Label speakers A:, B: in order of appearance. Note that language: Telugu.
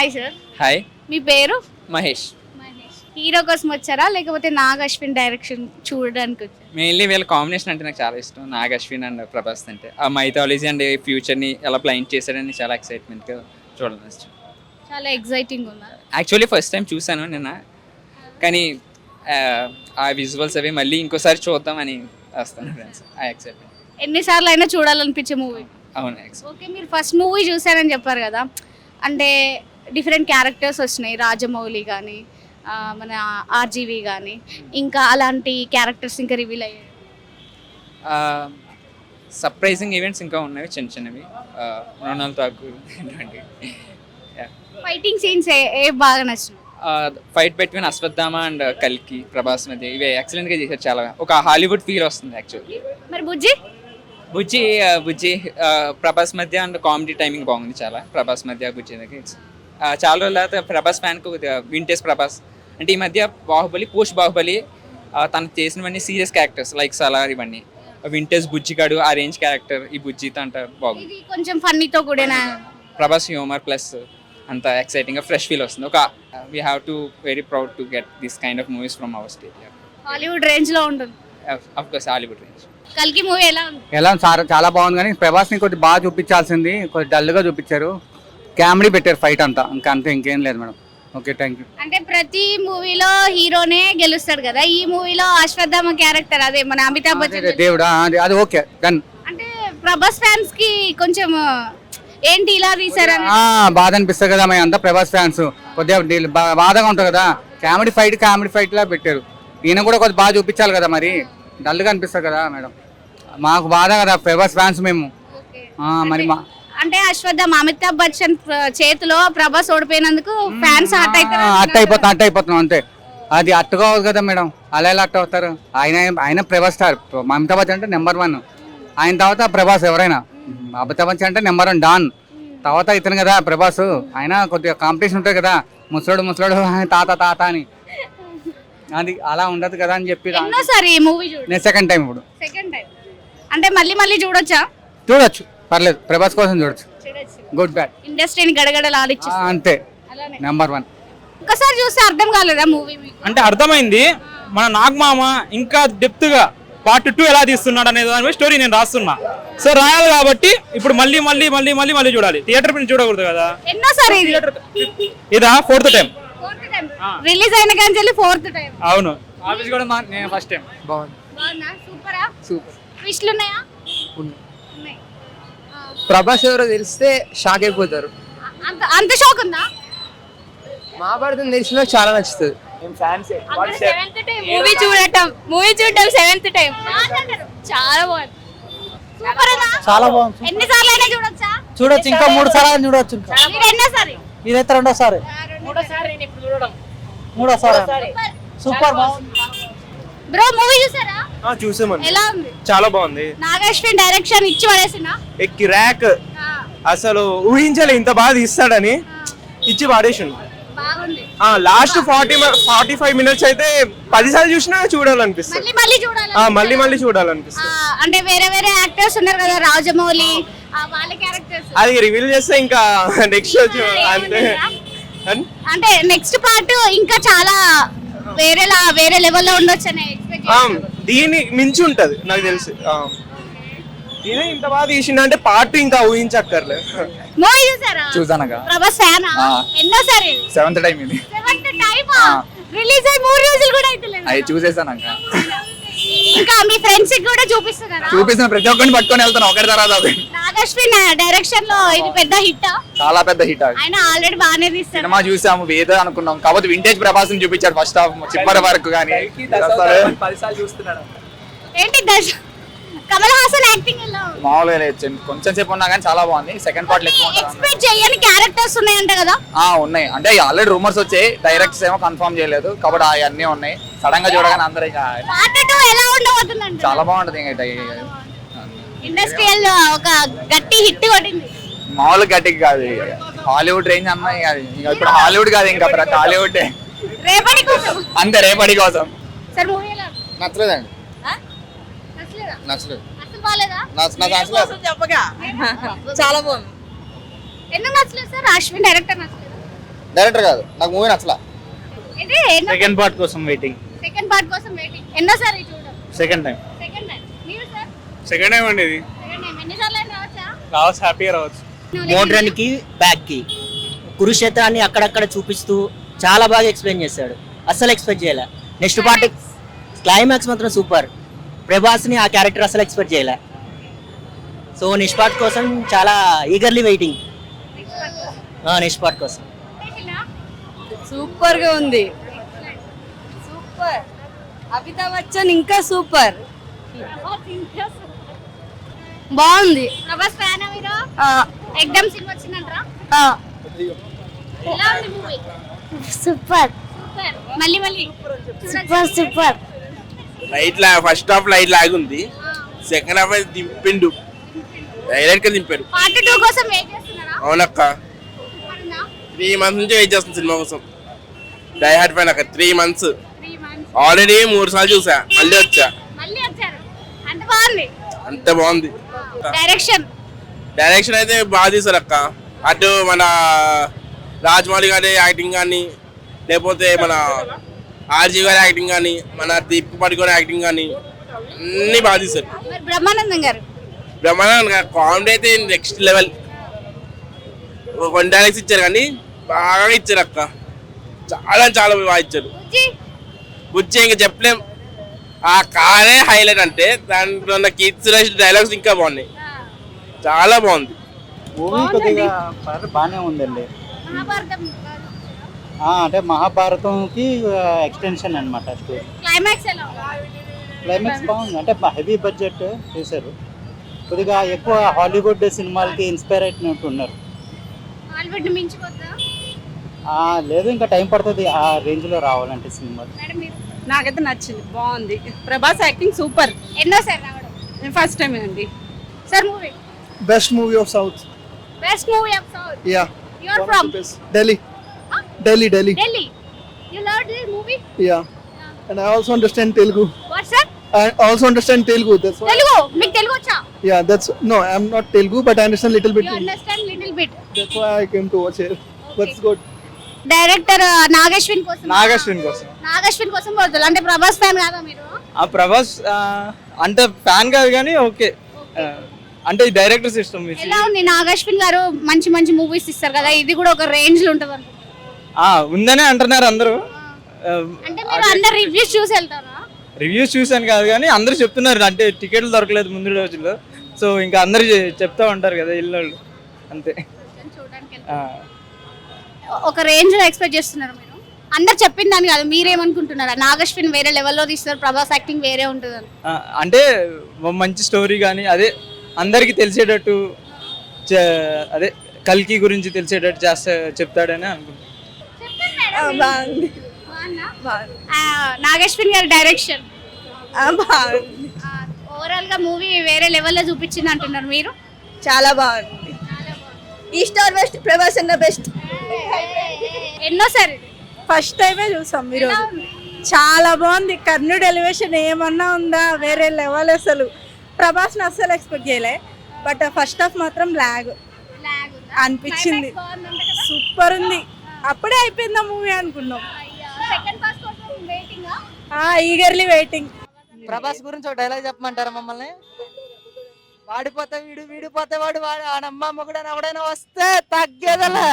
A: హాయ్ సార్
B: హాయ్
A: మీ పేరు?
B: మహేష్.
A: హీరో కోసం వచ్చారా? లేకపోతే నాగ్ అశ్విన్ డైరెక్షన్ చూడడానికి వచ్చారా?
B: మెయిన్లీ వీళ్ళ కాంబినేషన్ అంటే నాకు చాలా ఇష్టం. నాగ్ అశ్విన్ అండ్ ప్రభాస్ అంటే. ఆ మైథాలజీ అండ్ ఫ్యూచర్ని ఎలా ప్లాన్ చేశాడని చాలా ఎక్సైట్మెంట్గా చూడాలని
A: చాలా ఎగ్జైటింగ్ ఉన్నారు
B: యాక్చువల్లీ ఫస్ట్ టైం చూశాను నిన్న. కానీ ఆ, విజువల్స్ అవి మళ్ళీ ఇంకోసారి చూద్దామని వస్తాను ఫ్రెండ్స్ ఆ ఎక్సైట్మెంట్
A: ఎన్నిసార్లు అయినా చూడాలనిపించే మూవీ
B: అవును
A: ఓకే మీరు ఫస్ట్ మూవీ చూసారని చెప్పారు కదా. అంటే డిఫరెంట్ క్యారెక్టర్స్ వచ్చినాయి. రాజమౌళి కానీ మన ఆర్జీవి కానీ ఇంకా అలాంటి క్యారెక్టర్స్ ఇంకా రివీల్ అయ్యాయి.
B: సర్ప్రైజింగ్ ఈవెంట్స్ ఇంకా ఉన్నవి చిన్న చిన్నవి. మృణాల్ ఠాకూర్ ఇలాంటివి
A: ఫైటింగ్ సీన్స్ ఏ బాగా నచ్చినాయి
B: ఫైట్ బిట్వీన్ అశ్వత్థామ అండ్ కల్కి ప్రభాస్ మధ్య ఇవి ఎక్సలెంట్గా చేశారు చాలా. ఒక హాలీవుడ్ ఫీల్ వస్తుంది యాక్చువల్లీ
A: మరి బుజ్జి?
B: బుజ్జి బుజ్జి ప్రభాస్ మధ్య అండ్ కామెడీ టైమింగ్ బాగుంది చాలా. ప్రభాస్ మధ్య బుజ్జి దగ్గర చాలా రోజుల తర్వాత ప్రభాస్ ఫ్యాన్కు వింటేజ్ ప్రభాస్. అంటే ఈ మధ్య బాహుబలి పోస్ట్ బాహుబలి తను చేసినవన్నీ సీరియస్ క్యారెక్టర్స్ లైక్ సలార్ ఇవన్నీ. వింటేజ్ బుజ్జిగాడు ఆ రేంజ్ క్యారెక్టర్ ఈ బుజ్జితో అంట బాగుంది
A: ఇది కొంచెం ఫన్నీతో కూడిన
B: ప్రభాస్ హ్యూమర్ ప్లస్ అంత ఎక్సైటింగ్గా ఫ్రెష్ ఫీల్ వస్తుంది. ఒక we have to very proud to get this kind of movies from our state
A: Hollywood రేంజ్లో ఉంటుంది.
B: Of course Hollywood range.
A: కల్కి మూవీ ఎలా ఉంది?
C: ఎలా చాలా చాలా బాగుంది కానీ ప్రభాస్ని కొద్ది బాగా చూపించాల్సింది కొద్ది డల్గా చూపించారు. కామెడీ పెట్టారు ఫైట్ అంతా. ఇంకా అంతే ఇంకేం లేదు మేడం. Okay thank you.
A: అంటే ప్రతి మూవీలో హీరోనే గెలుస్తాడు కదా. ఈ మూవీలో అశ్వత్థామ క్యారెక్టర్ అదే మన అమితాబ్ బచ్చన్
C: దేవుడా అది అది ఓకే డన్.
A: అంటే ప్రభాస్ ఫ్యాన్స్కి కొంచెం ఏంటి ఇలా తీసారని
C: బాధ అనిపిస్తుంది కదా మేము అంతా ప్రభాస్ ఫ్యాన్స్. కొద్దిగా డీల్- బా- బాధగా ఉంటుంది కదా. కామెడీ ఫైట్ కామెడీ ఫైట్ లా పెట్టారు. ఈయన కూడా కొద్దిగా బాగా చూపించాలి కదా మరి. డల్గా అనిపిస్తుంది కదా మేడం. మాకు బాధ కదా ప్రభాస్ ఫ్యాన్స్ మేము. ఆ, మరి మా
A: అంటే అశ్వత్థామ అమితాబ్ బచ్చన్ చేతిలో ప్రభాస్ ఓడిపోయినందుకు ఫ్యాన్స్
C: ఆ,
A: అవుతారు
C: అట్ట అయిపోతాం అట్ట అయిపోతున్నాం అంతే. అది అట్టుకోవాలి కదా మేడం. అలా ఎలా అట్ట అవుతారు? ఆయన ఆయన ప్రభాస్ స్టార్. అమితాబ్ బచ్చన్ అంటే నెంబర్ వన్. ఆయన తర్వాత ప్రభాస్ ఎవరైనా? అమితాబ్ బచ్చన్ అంటే నెంబర్ వన్ డాన్. తర్వాత ఇతను కదా ప్రభాస్. ఆయన కొద్దిగా కాంపిటీషన్ ఉంటుంది కదా. ముసలోడు ముసలోడు తాత తాత అని. అది అలా ఉండదు కదా అని చెప్పి
A: మూవీ
C: నేను సెకండ్ టైం ఇప్పుడు.
A: సెకండ్ టైం అంటే మళ్ళీ మళ్ళీ చూడొచ్చా?
C: చూడొచ్చు. పర్లేదు ప్రభాస్ కోసం చూడొచ్చు. గుడ్ బ్యాడ్
A: ఇండస్ట్రీని గడగడలు ఆడిచ్చు
C: అంతే. నెంబర్ వన్
A: ఒక్కసారి చూస్తే అర్థం కాలేదా మూవీ మీకు?
D: అంటే అర్థమైంది. మన నాగమామ ఇంకా డెప్త్గా పార్ట్ టూ ఎలా తీస్తున్నాడు అనే దాని మీద స్టోరీ నేను రాస్తున్నా. సో రాయాలి కాబట్టి ఇప్పుడు మళ్ళీ మళ్ళీ మళ్ళీ మళ్ళీ మళ్ళీ చూడాలి. థియేటర్ పైన చూడకూడదు కదా?
A: ఎన్నోసారి ఇది?
D: ఇదా? ఫోర్త్ టైం
A: రిలీజ్ అయిన కానీ ఫోర్త్ టైం
D: అవును.
C: ఆఫీస్ కూడా నేను ఫస్ట్ టైం బాగుంది.
A: బాగుందా? సూపరా
C: సూపర్
A: ట్విస్ట్లు ఉన్నాయా. ఉన్నాయి.
E: ప్రభాస్ ఎవరో తెలిస్తే షాక్ అయిపోతారు.
A: అంత అంత షాక్ ఉందా?
E: మహాభారతం తెలిసిన చాలా నచ్చుతుంది.
F: మూవీ చూడటం మూవీ చూడటం సెవెంత్ టైం చాలా బాగుంది.
A: సూపర్
G: చాలా బాగుంది
A: ఎన్నిసార్లు అయినా చూడొచ్చా?
G: చూడొచ్చు ఇంకా మూడు సార్లు చూడొచ్చు ఇంకా.
A: మీరు ఎన్నోసారి?
G: ఇదైతే రెండోసారి. మూడోసారి సూపర్. బాగుంది.
A: బ్రో మూవీ చూసారా?
H: చూసామండి.
A: ఎలా ఉంది?
H: చాలా బాగుంది.
A: నాగశ్విన్ డైరెక్షన్ ఇచ్చి పడేసిందా?
H: ఎక్కి ర్యాక్. అసలు ఊహించలే ఇంత బాగా తీస్తాడని. ఇచ్చి పాడేసిండు.
A: బాగుంది.
H: Last forty forty five minutes అయితే పదిసార్లు చూసినా చూడాలనిపిస్తుంది.
A: మళ్ళీ మళ్ళీ చూడాలి
H: ఆ, మళ్ళీ మళ్ళీ చూడాలనిపిస్తుంది.
A: అంటే వేరే వేరే యాక్టర్స్ ఉన్నారు కదా రాజమౌళి ఆ, వాళ్ళ క్యారెక్టర్స్
H: అది రివీల్ చేస్తే ఇంకా నెక్స్ట్ అంతే.
A: అంటే నెక్స్ట్ పార్ట్ ఇంకా చాలా వేరేలా వేరే లెవెల్లో ఉండొచ్చు అని ఎక్స్పెక్ట్
H: ఆ, దీని మించి ఉంటది నాకు తెలిసి. ఆ. ఇదే ఇంత బాగా తీసిండు అంటే పార్ట్ ఇంకా ఊహించక్కర్లే.
A: మూవీ చూసారా?
C: చూసానగా
A: ప్రభాస్ ఫ్యాన్? ఎన్నోసారి
C: సెవెంత్ టైం ఇది.
A: సెవెంత్ టైమ్ రిలీజ్ అయ్యి మూడు రోజులు కూడా
C: అవి చూసేసానక
A: ఇంకా మీ ఫ్రెండ్స్కి కూడా చూపిస్తున్నారా
C: చూపిస్తున్న ప్రతి ఒక్కరిని పట్టుకొని వెళ్తాను ఒకటి తర్వాత ఒకటి.
A: నాగశ్విన్ డైరెక్షన్లో ఇది పెద్ద హిట్
C: చాలా పెద్ద హిట్
A: ఆయన ఆల్రెడీ బాగానే తీస్తాడు
C: సినిమా చూసాము వేదో అనుకున్నాం. కాకపోతే వింటేజ్ ప్రభాస్ చూపించాడు ఫస్ట్ హాఫ్ చివరి వరకు కానీ.
A: ఏంటి దర్శ కమల్ హాసన్ యాక్టింగ్ ఎలా ఉంది?
C: మామూలుగా లేదు. కొంచెం సేపు ఉన్నా కానీ చాలా బాగుంది. సెకండ్ పార్ట్
A: ఎక్స్పెక్ట్ చేయని క్యారెక్టర్స్ ఉన్నాయంట కదా?
C: ఆ ఉన్నాయి. అంటే ఆల్రెడీ రూమర్స్ వచ్చాయి. డైరెక్ట్స్ ఏమో కన్ఫర్మ్ చేయలేదు. కాబట్టి అవన్నీ ఉన్నాయి. సడన్గా చూడగానే అందరూ ఇక
A: పార్ట్ టూ ఎలా ఉండబోతుందంట
C: చాలా బాగుంటది ఇంకా ఇక
A: ఇండస్ట్రియల్ ఒక గట్టి హిట్ కొట్టింది.
C: మామూలు గట్టికి కాదు. హాలీవుడ్ రేంజ్ అన్నా ఇక ఇప్పుడు హాలీవుడ్ కాదు ఇంకా ప్రతి హాలీవుడ్
A: రేపటి కోసం?
C: అంతే రేపటి కోసం.
A: సార్ మూవీ ఎలా? ఉంది?
C: నచ్చలేదండి?
A: నచ్చలేదా?
C: నచ్చలేదు.
A: అసలు బాగాలేదా
C: నాకు నచ్చలేదు
F: చాలా బాగుంది.
A: ఎందుకు నచ్చలేదు సార్? అశ్విన్ డైరెక్టర్ నచ్చలేదు?
I: డైరెక్టర్ కాదు. నాకు మూవీ నచ్చలా.
D: సెకండ్ పార్ట్ కోసం వెయిటింగ్
A: సెకండ్ పార్ట్ కోసం వెయిటింగ్ ఎన్నోసారి చూడడం?
D: సెకండ్ టైం
A: సెకండ్ టైం మీరు సార్?
D: సెకండ్ టైం అండి ఇది.
A: సెకండ్ టైం ఎన్నిసార్లు అయినా రావచ్చా?
D: రావచ్చు హ్యాపీగా రావచ్చు.
G: మోడ్రన్కి బ్యాక్కి. కురుక్షేత్రాన్ని అక్కడక్కడ చూపిస్తూ చాలా బాగా ఎక్స్ప్లెయిన్ చేశాడు. అస్సలు ఎక్స్పెక్ట్ చేయలే. నెక్స్ట్ పార్ట్ క్లైమాక్స్ మాత్రం సూపర్ ప్రభాస్ని ఆ క్యారెక్టర్ అసలు ఎక్స్పెక్ట్ చేయలే. సో నెక్స్ట్ పార్ట్ కోసం చాలా ఈగర్లీ వెయిటింగ్ నెక్స్ట్ పార్ట్ కోసం.
F: సూపర్గా ఉంది. సూపర్ అమితాబ్ బచ్చన్ ఇంకా సూపర్ బాగుంది.
A: ప్రభాస్ ఫ్యాన్ మీరు? ఎగ్జామ్ సినిమా వచ్చిందంటారా? ఎలా ఉంది మూవీ
F: సూపర్.
A: సూపర్. మళ్ళీ మళ్ళీ.
F: Super super.
H: లైట్ లా ఫస్ట్ హాఫ్ లైట్ లాగ్ ఉంది. సెకండ్ హాఫ్ అయితే దింపిండు. డైరెక్ట్గా దింపాడు.
A: పార్ట్ టూ కోసం వెయిట్ చేస్తున్నారా?
H: అవునక్క. మంత్స్ నుంచి వెయిట్ చేస్తుంది సినిమా కోసం. డై హార్ట్ పైన అక్క త్రీ మంత్స్
A: months.
H: ఆల్రెడీ మూడు సార్లు చూసా. మళ్ళీ వచ్చా.
A: మళ్ళీ వచ్చారు. అంత బాగుంది.
H: అంత బాగుంది.
A: డైరెక్షన్
H: డైరెక్షన్ అయితే బాగా తీశారు అక్క. అటు మన రాజమౌళి గారి యాక్టింగ్ కానీ లేకపోతే మన ఆర్జీ గారి యాక్టింగ్ కానీ మన దీప్ పడి గారి యాక్టింగ్ కానీ అన్ని బాగా తీశారు
A: మరి బ్రహ్మానందం గారు?
H: బ్రహ్మాండ కామెడీ అయితే నెక్స్ట్ లెవెల్ వన్ డైరెక్ట్స్ ఇచ్చారు కానీ బాగా ఇచ్చారు అక్క. చాలా చాలా బాగా ఇచ్చారు.
A: బుజ్జి?
H: బుచ్చి ఇంకా చెప్పలేం. ఆ కారే హైలైట్ అంటే దాంట్లో ఉన్న కీర్తి సురేష్ డైలాగ్స్ ఇంకా బాగున్నాయి. చాలా బాగుంది.
G: మూవీ కొద్దిగా బాగానే ఉందండి.
A: మహాభారతం
G: ఆ, అంటే మహాభారతంకి ఎక్స్టెన్షన్ అన్నమాట స్టోరీ.
A: క్లైమాక్స్ ఎలా ఉంది?
G: క్లైమాక్స్ బాగుంది. అంటే హెవీ బడ్జెట్ చేశారు. కొద్దిగా ఎక్కువ హాలీవుడ్ సినిమాలకి ఇన్స్పైర్ అయినట్టు ఉన్నారు.
A: హాలీవుడ్ మించిపోతుందా
G: ఆ, లేదు ఇంకా టైం పడుతుంది ఆ రేంజ్లో రావాలంటే సినిమాలు.
A: మీరు
F: నాకైతే నచ్చింది బాగుంది. Prabhas acting super.
A: ఎన్నోసారి రావడం.
F: ఫస్ట్ టైం అండి.
A: Sir movie?
I: Best movie of south
A: best movie of south
I: yeah
A: you are from
I: Delhi Delhi Delhi
A: Delhi you love this movie
I: yeah and I also understand Telugu
A: what sir
I: I also understand Telugu. That's why.
A: Telugu మీకు తెలుగు వచ్చా?
I: Yeah, that's no. I'm not Telugu, but I understand little bit.
A: You understand little bit
I: That's why I came to watch here. That's good.
A: Director Nagashwin కోసం
D: నాగశ్విన్ కోసం.
A: నాగశ్విన్ కోసం పోతుంది అంటే ప్రభాస్ ఫ్యాన్ కాదా మీరు?
D: ఆ ప్రభాస్ ఆ, అంటే ఫ్యాన్ కాదు కానీ ఓకే. ఆ, అంటే ఈ డైరెక్టర్ సిస్టమ్
A: ఎలా ఉంది? నాగశ్విన్ గారు మంచి మంచి మూవీస్ ఇస్తారు కదా ఇది కూడా ఒక రేంజ్లో ఉంటుంది అనుకుంటా.
D: ఉందనే అంటున్నారు అందరూ.
A: అంటే మీరు అందరు రివ్యూస్ చూసి వెళ్తారా?
D: రివ్యూస్ చూసాను కాదు కానీ అందరూ చెప్తున్నారు. అంటే టికెట్లు దొరకలేదు ముందు రోజుల్లో. సో ఇంకా అందరూ చెప్తా ఉంటారు కదా ఇల్లు అంతే.
A: చూడడానికి
D: ఆ,
A: ఒక రేంజ్లో ఎక్స్పెక్ట్ చేస్తున్నారు మీరు? అందరు చెప్పిన దాని కాదు మీరేమనుకుంటున్నారా? నాగశ్విన్ వేరే లెవెల్లో తీస్తారు ప్రభాస్ యాక్టింగ్ వేరే ఉంటుంది
D: అంటే మంచి స్టోరీ కానీ అదే అందరికీ తెలిసేటట్టు అదే కల్కి గురించి తెలిసేటట్టు చేస్తా చెప్తాడని అనుకుంటున్నాను
F: బాగుంది.
A: ఆ, నాగశ్విన్ గారి డైరెక్షన్ ఓవరాల్గా మూవీ వేరే లెవెల్లో చూపించింది అంటున్నారు మీరు?
F: చాలా బాగుంది. ఈస్ట్ ఆర్ వెస్ట్ ప్రభాస్ అన్న బెస్ట్
A: ఎన్నోసారి
F: ఫస్ట్ టైమే చూసాం మీరు? చాలా బాగుంది. కర్ణుడు ఎలివేషన్ ఏమన్నా ఉందా? వేరే లెవెల్ అసలు. ప్రభాస్ని అస్సలు ఎక్స్పెక్ట్ చేయలే. బట్ ఫస్ట్ హాఫ్ మాత్రం లాగ్? అనిపించింది? సూపర్ ఉంది. అప్పుడే అయిపోయిందా మూవీ అనుకున్నాం? ఈగర్లీ వెయిటింగ్
G: ప్రభాస్ గురించి ఒక డైలాగ్ చెప్పమంటారా మమ్మల్ని? వాడిపోతే వీడు వీడిపోతే వాడు వాడు ఆడమ్మ మొగుడని ఎవడైనా వస్తే తగ్గేదలా.